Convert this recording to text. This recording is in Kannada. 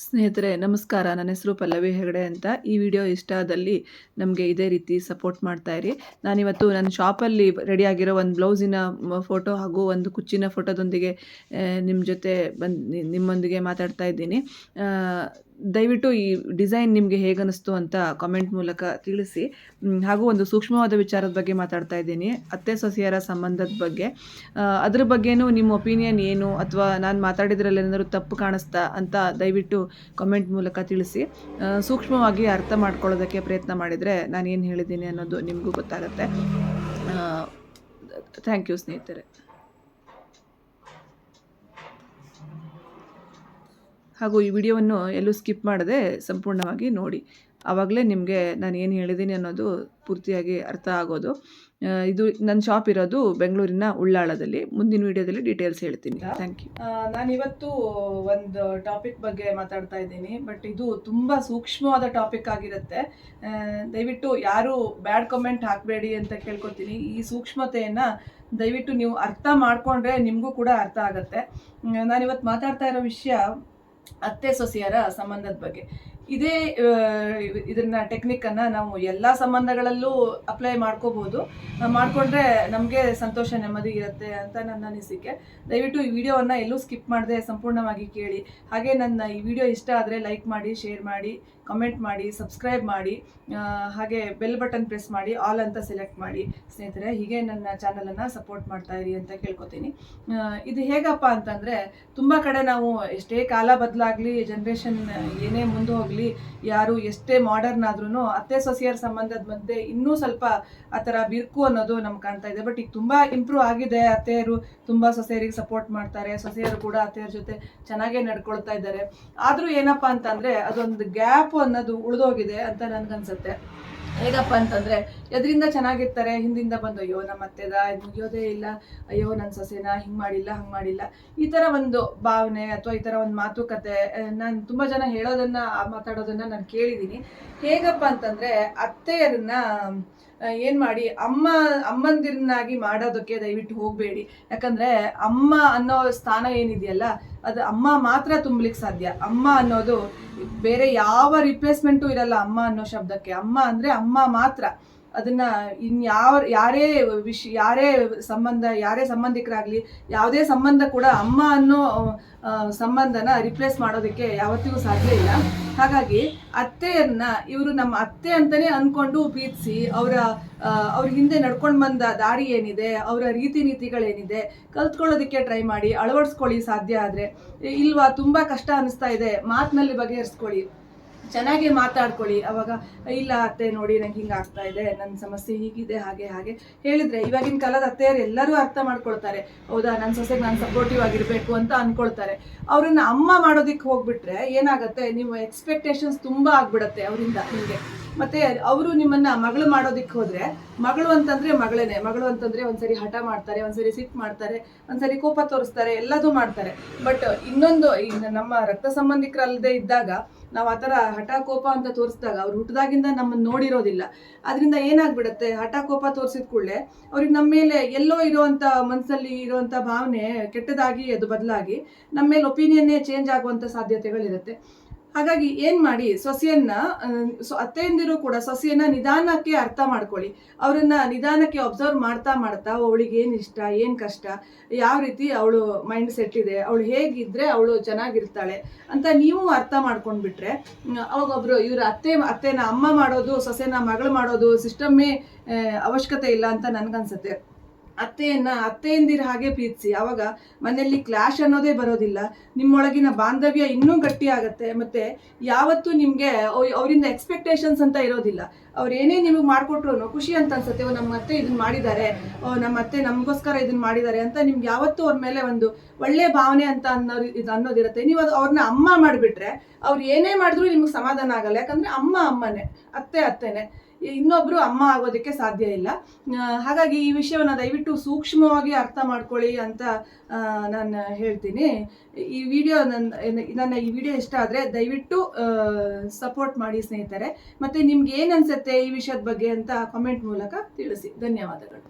ಸ್ನೇಹಿತರೆ, ನಮಸ್ಕಾರ. ನನ್ನ ಹೆಸರು ಪಲ್ಲವಿ ಹೆಗಡೆ ಅಂತ. ಈ ವಿಡಿಯೋ ಇಷ್ಟ ಆದಲ್ಲಿ ನಮಗೆ ಇದೇ ರೀತಿ ಸಪೋರ್ಟ್ ಮಾಡ್ತಾ ಇರಿ. ನಾನಿವತ್ತು ನನ್ನ ಶಾಪಲ್ಲಿ ರೆಡಿಯಾಗಿರೋ ಒಂದು ಬ್ಲೌಸಿನ ಫೋಟೋ ಹಾಗೂ ಒಂದು ಕುಚ್ಚಿನ ಫೋಟೋದೊಂದಿಗೆ ನಿಮ್ಮ ಜೊತೆ ಬಂದು, ನಿಮ್ಮೊಂದಿಗೆ ಮಾತಾಡ್ತಾ ಇದ್ದೀನಿ. ದಯವಿಟ್ಟು ಈ ಡಿಸೈನ್ ನಿಮಗೆ ಹೇಗನ್ನಿಸ್ತು ಅಂತ ಕಾಮೆಂಟ್ ಮೂಲಕ ತಿಳಿಸಿ. ಹಾಗೂ ಒಂದು ಸೂಕ್ಷ್ಮವಾದ ವಿಚಾರದ ಬಗ್ಗೆ ಮಾತಾಡ್ತಾ ಇದ್ದೀನಿ. ಅತ್ತೆ ಸೊಸೆಯರ ಸಂಬಂಧದ ಬಗ್ಗೆ. ಅದ್ರ ಬಗ್ಗೆನೂ ನಿಮ್ಮ ಒಪಿನಿಯನ್ ಏನು ಅಥವಾ ನಾನು ಮಾತಾಡಿದ್ರಲ್ಲಿ ಏನಾದರೂ ತಪ್ಪು ಕಾಣಿಸ್ತಾ ಅಂತ ದಯವಿಟ್ಟು ಕಾಮೆಂಟ್ ಮೂಲಕ ತಿಳಿಸಿ. ಸೂಕ್ಷ್ಮವಾಗಿ ಅರ್ಥ ಮಾಡ್ಕೊಳ್ಳೋದಕ್ಕೆ ಪ್ರಯತ್ನ ಮಾಡಿದರೆ ನಾನು ಏನು ಹೇಳಿದ್ದೀನಿ ಅನ್ನೋದು ನಿಮಗೂ ಗೊತ್ತಾಗುತ್ತೆ. ಥ್ಯಾಂಕ್ ಯು ಸ್ನೇಹಿತರೆ. ಹಾಗೂ ಈ ವಿಡಿಯೋವನ್ನು ಎಲ್ಲೂ ಸ್ಕಿಪ್ ಮಾಡದೆ ಸಂಪೂರ್ಣವಾಗಿ ನೋಡಿ. ಆವಾಗಲೇ ನಿಮಗೆ ನಾನು ಏನು ಹೇಳಿದ್ದೀನಿ ಅನ್ನೋದು ಪೂರ್ತಿಯಾಗಿ ಅರ್ಥ ಆಗೋದು. ಇದು ನನ್ನ ಶಾಪ್ ಇರೋದು ಬೆಂಗಳೂರಿನ ಉಳ್ಳಾಳದಲ್ಲಿ. ಮುಂದಿನ ವಿಡಿಯೋದಲ್ಲಿ ಡೀಟೇಲ್ಸ್ ಹೇಳ್ತೀನಿ. ಥ್ಯಾಂಕ್ ಯು ನಾನು ಇವತ್ತು ಒಂದು ಟಾಪಿಕ್ ಬಗ್ಗೆ ಮಾತಾಡ್ತಾ ಇದ್ದೀನಿ. ಬಟ್ ಇದು ತುಂಬ ಸೂಕ್ಷ್ಮವಾದ ಟಾಪಿಕ್ ಆಗಿರುತ್ತೆ. ದಯವಿಟ್ಟು ಯಾರು ಬ್ಯಾಡ್ ಕಮೆಂಟ್ ಹಾಕಬೇಡಿ ಅಂತ ಕೇಳ್ಕೊತೀನಿ. ಈ ಸೂಕ್ಷ್ಮತೆಯನ್ನು ದಯವಿಟ್ಟು ನೀವು ಅರ್ಥ ಮಾಡಿಕೊಂಡ್ರೆ ನಿಮಗೂ ಕೂಡ ಅರ್ಥ ಆಗುತ್ತೆ. ನಾನಿವತ್ತು ಮಾತಾಡ್ತಾ ಇರೋ ವಿಷಯ ಅತ್ತೆ ಸೊಸೆಯರ ಸಂಬಂಧದ ಬಗ್ಗೆ. ಇದೇ ಇದನ್ನ ಟೆಕ್ನಿಕ್ ಟೆಕ್ನಿಕ್ಕನ್ನು ನಾವು ಎಲ್ಲ ಸಂಬಂಧಗಳಲ್ಲೂ ಅಪ್ಲೈ ಮಾಡ್ಕೋಬಹುದು ಮಾಡ್ಕೊಂಡ್ರೆ ನಮಗೆ ಸಂತೋಷ, ನೆಮ್ಮದಿ ಇರುತ್ತೆ ಅಂತ ನನ್ನ ಅನಿಸಿಕೆ. ದಯವಿಟ್ಟು ಈ ವಿಡಿಯೋವನ್ನು ಎಲ್ಲೂ ಸ್ಕಿಪ್ ಮಾಡದೆ ಸಂಪೂರ್ಣವಾಗಿ ಕೇಳಿ. ಹಾಗೆ ನನ್ನ ಈ ವಿಡಿಯೋ ಇಷ್ಟ ಆದರೆ ಲೈಕ್ ಮಾಡಿ ಶೇರ್ ಮಾಡಿ ಕಮೆಂಟ್ ಮಾಡಿ ಸಬ್ಸ್ಕ್ರೈಬ್ ಮಾಡಿ ಹಾಗೆ ಬೆಲ್ ಬಟನ್ ಪ್ರೆಸ್ ಮಾಡಿ ಆಲ್ ಅಂತ ಸೆಲೆಕ್ಟ್ ಮಾಡಿ. ಸ್ನೇಹಿತರೆ, ಹೀಗೆ ನನ್ನ ಚಾನಲನ್ನು ಸಪೋರ್ಟ್ ಮಾಡ್ತಾ ಇರಿ ಅಂತ ಕೇಳ್ಕೊತೀನಿ. ಇದು ಹೇಗಪ್ಪ ಅಂತಂದರೆ, ತುಂಬ ಕಡೆ ನಾವು ಎಷ್ಟೇ ಕಾಲ ಬದಲಾಗಲಿ ಜನ್ರೇಷನ್ ಏನೇ ಮುಂದೆ ಹೋಗಲಿ ಯಾರು ಎಷ್ಟೇ ಮಾಡರ್ನ್ ಆದ್ರೂ ಅತ್ತೆ ಸೊಸೆಯರ ಸಂಬಂಧದ ಮಧ್ಯೆ ಇನ್ನೂ ಸ್ವಲ್ಪ ಆ ಥರ ಬಿರುಕು ಅನ್ನೋದು ನಮ್ಗೆ ಕಾಣ್ತಾ ಇದೆ. ಬಟ್ ಈಗ ತುಂಬ ಇಂಪ್ರೂವ್ ಆಗಿದೆ. ಅತ್ತೆಯರು ತುಂಬ ಸೊಸೆಯರಿಗೆ ಸಪೋರ್ಟ್ ಮಾಡ್ತಾರೆ. ಸೊಸೆಯರು ಕೂಡ ಅತ್ತೆಯರ ಜೊತೆ ಚೆನ್ನಾಗೇ ನಡ್ಕೊಳ್ತಾ ಇದ್ದಾರೆ. ಆದರೂ ಏನಪ್ಪ ಅಂತಂದರೆ ಅದೊಂದು ಗ್ಯಾಪ್ ಅನ್ನೋದು ಉಳಿದೋಗಿದೆ ಅಂತ ನನ್ಗನ್ಸುತ್ತೆ. ಹೇಗಪ್ಪ ಅಂತಂದ್ರೆ, ಎದರಿಂದ ಚೆನ್ನಾಗಿರ್ತಾರೆ, ಹಿಂದಿಂದ ಬಂದು, ಅಯ್ಯೋ, ನಮ್ಮ ಅತ್ತೆದ ಮುಗಿಯೋದೇ ಇಲ್ಲ. ಅಯ್ಯೋ ನನ್ನ ಸೊಸೆನ ಹಿಂಗೆ ಮಾಡಿಲ್ಲ, ಹಂಗೆ ಮಾಡಿಲ್ಲ. ಈ ಥರ ಒಂದು ಭಾವನೆ ಅಥವಾ ಈ ಥರ ಒಂದು ಮಾತುಕತೆ ನಾನು ತುಂಬ ಜನ ಹೇಳೋದನ್ನ, ಮಾತಾಡೋದನ್ನ ನಾನು ಕೇಳಿದ್ದೀನಿ ಹೇಗಪ್ಪ ಅಂತಂದ್ರೆ, ಅತ್ತೆಯರನ್ನ ಏನ್ ಮಾಡಿ? ಅಮ್ಮ, ಅಮ್ಮಂದಿರನ್ನಾಗಿ ಮಾಡೋದಕ್ಕೆ ದಯವಿಟ್ಟು ಹೋಗಬೇಡಿ. ಯಾಕಂದ್ರೆ ಅಮ್ಮ ಅನ್ನೋ ಸ್ಥಾನ ಏನಿದೆಯಲ್ಲ, ಅದು ಅಮ್ಮ ಮಾತ್ರ ತುಂಬಲಿಕ್ಕೆ ಸಾಧ್ಯ. ಅಮ್ಮ ಅನ್ನೋದು ಬೇರೆ ಯಾವ ರಿಪ್ಲೇಸ್ಮೆಂಟು ಇರಲ್ಲ ಅಮ್ಮ ಅನ್ನೋ ಶಬ್ದಕ್ಕೆ. ಅಮ್ಮ ಅಂದ್ರೆ ಅಮ್ಮ ಮಾತ್ರ. ಅದನ್ನ ಇನ್ಯಾವ ಯಾರೇ ವಿಷ, ಯಾರೇ ಸಂಬಂಧ, ಯಾರೇ ಸಂಬಂಧಿಕರಾಗ್ಲಿ, ಯಾವುದೇ ಸಂಬಂಧ ಕೂಡ ಅಮ್ಮ ಅನ್ನೋ ಸಂಬಂಧನ ರಿಪ್ಲೇಸ್ ಮಾಡೋದಕ್ಕೆ ಯಾವತ್ತಿಗೂ ಸಾಧ್ಯ ಇಲ್ಲ. ಹಾಗಾಗಿ ಅತ್ತೆಯನ್ನ ಇವರು ನಮ್ಮ ಅತ್ತೆ ಅಂತಾನೆ ಅನ್ಕೊಂಡು ಪ್ರೀತಿಸಿ ಅವರ ಅವ್ರ ಹಿಂದೆ ನಡ್ಕೊಂಡು ಬಂದ ದಾರಿ ಏನಿದೆ, ಅವರ ರೀತಿ ನೀತಿಗಳೇನಿದೆ, ಕಲ್ತ್ಕೊಳ್ಳೋದಕ್ಕೆ ಟ್ರೈ ಮಾಡಿ, ಅಳವಡಿಸ್ಕೊಳ್ಳಿ ಸಾಧ್ಯ ಆದರೆ. ಇಲ್ವಾ, ತುಂಬ ಕಷ್ಟ ಅನಿಸ್ತಾ ಇದೆ, ಮಾತಿನಲ್ಲಿ ಬಗೆಹರಿಸ್ಕೊಳ್ಳಿ. ಚೆನ್ನಾಗಿ ಮಾತಾಡ್ಕೊಳ್ಳಿ. ಅವಾಗ, ಇಲ್ಲ ಅತ್ತೆ ನೋಡಿ ನಂಗೆ ಹಿಂಗೆ ಆಗ್ತಾ ಇದೆ ನನ್ನ ಸಮಸ್ಯೆ ಹೀಗಿದೆ, ಹಾಗೆ ಹಾಗೆ ಹೇಳಿದ್ರೆ ಇವಾಗಿನ ಕಾಲದ ಅತ್ತೆಯರು ಎಲ್ಲರೂ ಅರ್ಥ ಮಾಡ್ಕೊಳ್ತಾರೆ. ಹೌದಾ ನನ್ನ ಸೊಸೆಗೆ ನಾನು ಸಪೋರ್ಟಿವ್ ಆಗಿರಬೇಕು ಅಂತ ಅನ್ಕೊಳ್ತಾರೆ. ಅವ್ರನ್ನ ಅಮ್ಮ ಮಾಡೋದಕ್ಕೆ ಹೋಗ್ಬಿಟ್ರೆ ಏನಾಗುತ್ತೆ ನೀವು ಎಕ್ಸ್ಪೆಕ್ಟೇಷನ್ಸ್ ತುಂಬ ಆಗ್ಬಿಡತ್ತೆ ಅವರಿಂದ ನಿಮಗೆ. ಮತ್ತೆ ಅವರು ನಿಮ್ಮನ್ನ ಮಗಳು ಮಾಡೋದಕ್ಕೆ ಹೋದ್ರೆ, ಮಗಳು ಅಂತಂದ್ರೆ ಮಗಳೇನೆ. ಮಗಳು ಅಂತಂದ್ರೆ ಒಂದ್ಸರಿ ಹಠ ಮಾಡ್ತಾರೆ, ಒಂದ್ಸರಿ ಸಿಟ್ ಮಾಡ್ತಾರೆ, ಒಂದ್ಸರಿ ಕೋಪ ತೋರಿಸ್ತಾರೆ, ಎಲ್ಲದೂ ಮಾಡ್ತಾರೆ. ಬಟ್ ಇನ್ನೊಂದು ನಮ್ಮ ರಕ್ತ ಸಂಬಂಧಿಕರಲ್ಲದೆ ಇದ್ದಾಗ ನಾವು ಆ ಥರ ಹಠ ಕೋಪ ಅಂತ ತೋರಿಸಿದಾಗ ಅವ್ರು ಹುಟ್ಟಿದಾಗಿಂದ ನಮ್ಮನ್ನು ನೋಡಿರೋದಿಲ್ಲ. ಅದರಿಂದ ಏನಾಗ್ಬಿಡುತ್ತೆ? ಹಠ ಕೋಪ ತೋರಿಸಿದ ಕೂಡಲೇ ಅವ್ರಿಗೆ ನಮ್ಮ ಮೇಲೆ ಎಲ್ಲೋ ಇರೋವಂಥ ಮನಸ್ಸಲ್ಲಿ ಇರೋವಂಥ ಭಾವನೆ ಕೆಟ್ಟದಾಗಿ ಅದು ಬದಲಾಗಿ ನಮ್ಮ ಮೇಲೆ ಒಪಿನಿಯನ್ನೇ ಚೇಂಜ್ ಆಗುವಂಥ ಸಾಧ್ಯತೆಗಳಿರುತ್ತೆ. ಹಾಗಾಗಿ ಏನ್ ಮಾಡಿ, ಸೊಸೆಯನ್ನ ಅತ್ತೆಯಂದಿರು ಕೂಡ ಸೊಸೆಯನ್ನ ನಿಧಾನಕ್ಕೆ ಅರ್ಥ ಮಾಡ್ಕೊಳ್ಳಿ. ಅವರನ್ನ ನಿಧಾನಕ್ಕೆ ಅಬ್ಸರ್ವ್ ಮಾಡ್ತಾ ಮಾಡ್ತಾ, ಅವಳಿಗೆ ಏನ್ ಇಷ್ಟ, ಏನ್ ಕಷ್ಟ, ಯಾವ ರೀತಿ ಅವಳು ಮೈಂಡ್ ಸೆಟ್ ಇದೆ, ಅವಳು ಹೇಗಿದ್ರೆ ಅವಳು ಚೆನ್ನಾಗಿರ್ತಾಳೆ ಅಂತ ನೀವು ಅರ್ಥ ಮಾಡ್ಕೊಂಡ್ಬಿಟ್ರೆ ಬಿಟ್ರೆ ಅವಾಗ ಒಬ್ರು ಇವ್ರ ಅತ್ತೆ, ಅತ್ತೆನ ಅಮ್ಮ ಮಾಡೋದು ಸೊಸೆನ ಮಗಳು ಮಾಡೋದು ಸಿಸ್ಟಮ್ಮೇ ಅವಶ್ಯಕತೆ ಇಲ್ಲ ಅಂತ ನನ್ಗನ್ಸುತ್ತೆ. ಅತ್ತೆಯನ್ನ ಅತ್ತೆಯಂದಿರ ಹಾಗೆ ಪ್ರೀತಿಸಿ. ಆವಾಗ ಮನೆಯಲ್ಲಿ ಕ್ಲಾಶ್ ಅನ್ನೋದೇ ಬರೋದಿಲ್ಲ. ನಿಮ್ಮೊಳಗಿನ ಬಾಂಧವ್ಯ ಇನ್ನೂ ಗಟ್ಟಿ ಆಗತ್ತೆ ಮತ್ತೆ ಯಾವತ್ತೂ ನಿಮಗೆ ಅವರಿಂದ ಎಕ್ಸ್ಪೆಕ್ಟೇಷನ್ಸ್ ಅಂತ ಇರೋದಿಲ್ಲ. ಅವ್ರು ಏನೇ ನಿಮಗೆ ಮಾಡಿಕೊಟ್ರು ಖುಷಿ ಅಂತ ಅನ್ಸುತ್ತೆ, ಓ, ನಮ್ಮ ಅತ್ತೆ ಇದನ್ನ ಮಾಡಿದ್ದಾರೆ, ಓ, ನಮ್ಮ ಅತ್ತೆ ನಮಗೋಸ್ಕರ ಇದನ್ನ ಮಾಡಿದ್ದಾರೆ ಅಂತ ನಿಮ್ಗೆ ಯಾವತ್ತೂ ಅವ್ರ ಮೇಲೆ ಒಂದು ಒಳ್ಳೆ ಭಾವನೆ ಅಂತ ಅನ್ನೋ ಇದು ಅನ್ನೋದಿರುತ್ತೆ. ನೀವು ಅದು ಅವ್ರನ್ನ ಅಮ್ಮ ಮಾಡಿಬಿಟ್ರೆ ಅವ್ರು ಏನೇ ಮಾಡಿದ್ರು ನಿಮ್ಗೆ ಸಮಾಧಾನ ಆಗಲ್ಲ. ಯಾಕಂದ್ರೆ ಅಮ್ಮ ಅಮ್ಮನೇ, ಅತ್ತೆ ಅತ್ತೆನೆ. ಇನ್ನೊಬ್ರು ಅಮ್ಮ ಆಗೋದಕ್ಕೆ ಸಾಧ್ಯ ಇಲ್ಲ. ಹಾಗಾಗಿ ಈ ವಿಷಯವನ್ನು ದಯವಿಟ್ಟು ಸೂಕ್ಷ್ಮವಾಗಿ ಅರ್ಥ ಮಾಡ್ಕೊಳ್ಳಿ ಅಂತ ನಾನು ಹೇಳ್ತೀನಿ. ಈ ವಿಡಿಯೋ ನನ್ನ ನನ್ನ ಈ ವಿಡಿಯೋ ಇಷ್ಟ ಆದರೆ ದಯವಿಟ್ಟು ಸಪೋರ್ಟ್ ಮಾಡಿ ಸ್ನೇಹಿತರೆ. ಮತ್ತು ನಿಮ್ಗೆ ಏನು ಅನಿಸುತ್ತೆ ಈ ವಿಷಯದ ಬಗ್ಗೆ ಅಂತ ಕಾಮೆಂಟ್ ಮೂಲಕ ತಿಳಿಸಿ. ಧನ್ಯವಾದಗಳು.